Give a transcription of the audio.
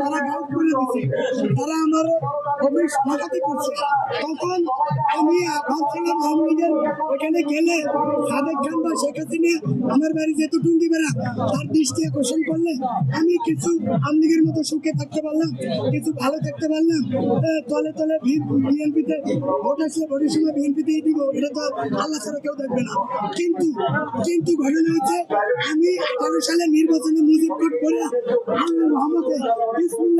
তারা আমি কিছু মতো সুখে থাকতে পারলাম, কিছু ভালো থাকতে পারলাম। তলে তলে বিএনপিতে ভোট আসলে ভোটের সময় দিব, এটা তো আল্লাহ ছাড়া কেউ দেখবে না। কিন্তু কিন্তু ঘটনা হচ্ছে, আমি আঠারো সালে নির্বাচনে মুজিব কোট করে আল্লাহ রহমতে বিসমুল্লাহ